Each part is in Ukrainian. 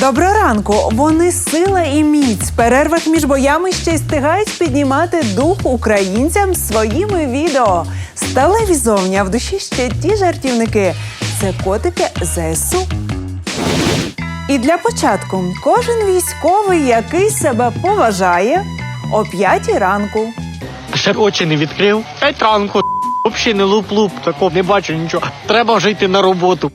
Доброго ранку! Вони сила і міць. Перервах між боями ще й стигають піднімати дух українцям своїми відео. Сталеві зовні, а в душі ще ті жартівники. Це котики ЗСУ. І для початку кожен військовий, який себе поважає, о п'ятій ранку. Ще очі не відкрив. П'ять ранку. Взагалі не луп-луп, такого не бачу нічого. Треба вже йти на роботу.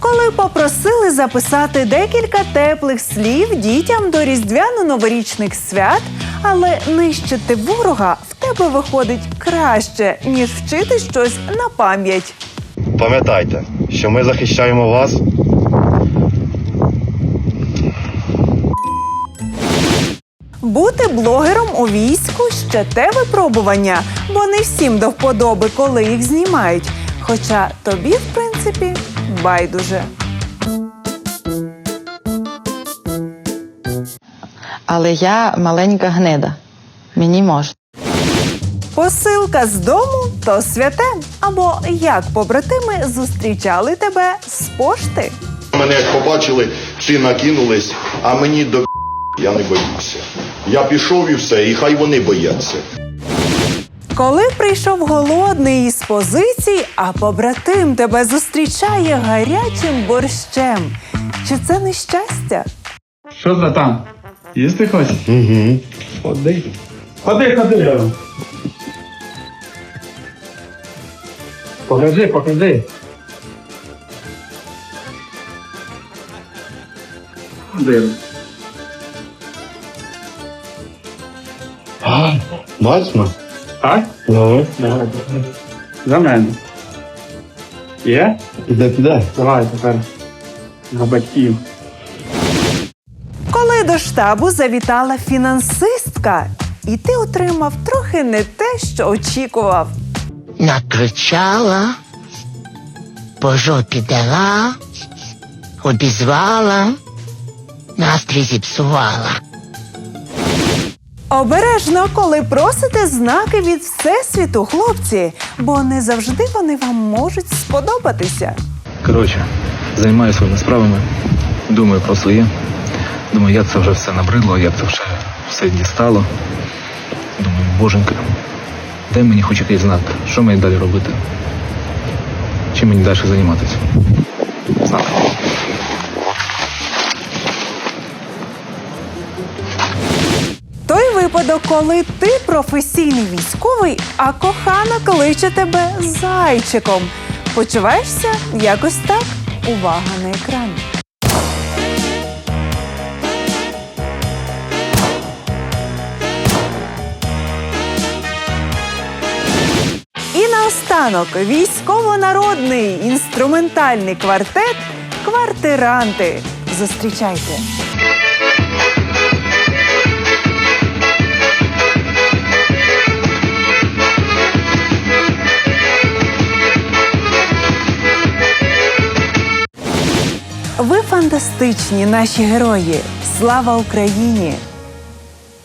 Коли попросили записати декілька теплих слів дітям до різдвяно-новорічних свят, але нищити ворога в тебе виходить краще, ніж вчити щось на пам'ять. Пам'ятайте, що ми захищаємо вас. Бути блогером у війську ще те випробування, бо не всім до вподоби, коли їх знімають. Хоча тобі, в принципі, байдуже. Але я маленька гнида. Мені можна. Посилка з дому то святе. Або як побратими зустрічали тебе з пошти. Мене як побачили, всі накинулись, а мені до я не боюся. Я пішов і все, і хай вони бояться. Коли прийшов голодний із позицій, а побратим тебе зустрічає гарячим борщем. Чи це не щастя? Що за там? Їсти хочеш? Угу. Ходи. Ходи, ходи. Покажи, покажи. Ходи. Бачимо? Так? Ну, Давай. За мене. Є? іде піде. Давай тепер. На батьків. Коли до штабу завітала фінансистка, і ти отримав трохи не те, що очікував. накричала, по жопі дала, обізвала, настрій зіпсувала. Обережно, коли просите знаки від всесвіту, хлопці, бо не завжди вони вам можуть сподобатися. Коротше, займаюся своїми справами, думаю про своє. Думаю, як це вже все набридло, як це вже все дістало. Думаю, боженька, дай мені хоч якийсь знак, що мені далі робити? Чим мені далі займатися? Знак. Випадок, коли ти професійний військовий, а кохана кличе тебе зайчиком. Почуваєшся якось так? Увага на екран. І наостанок військово-народний інструментальний квартет Квартиранти. Зустрічайте. Ви фантастичні, наші герої. Слава Україні!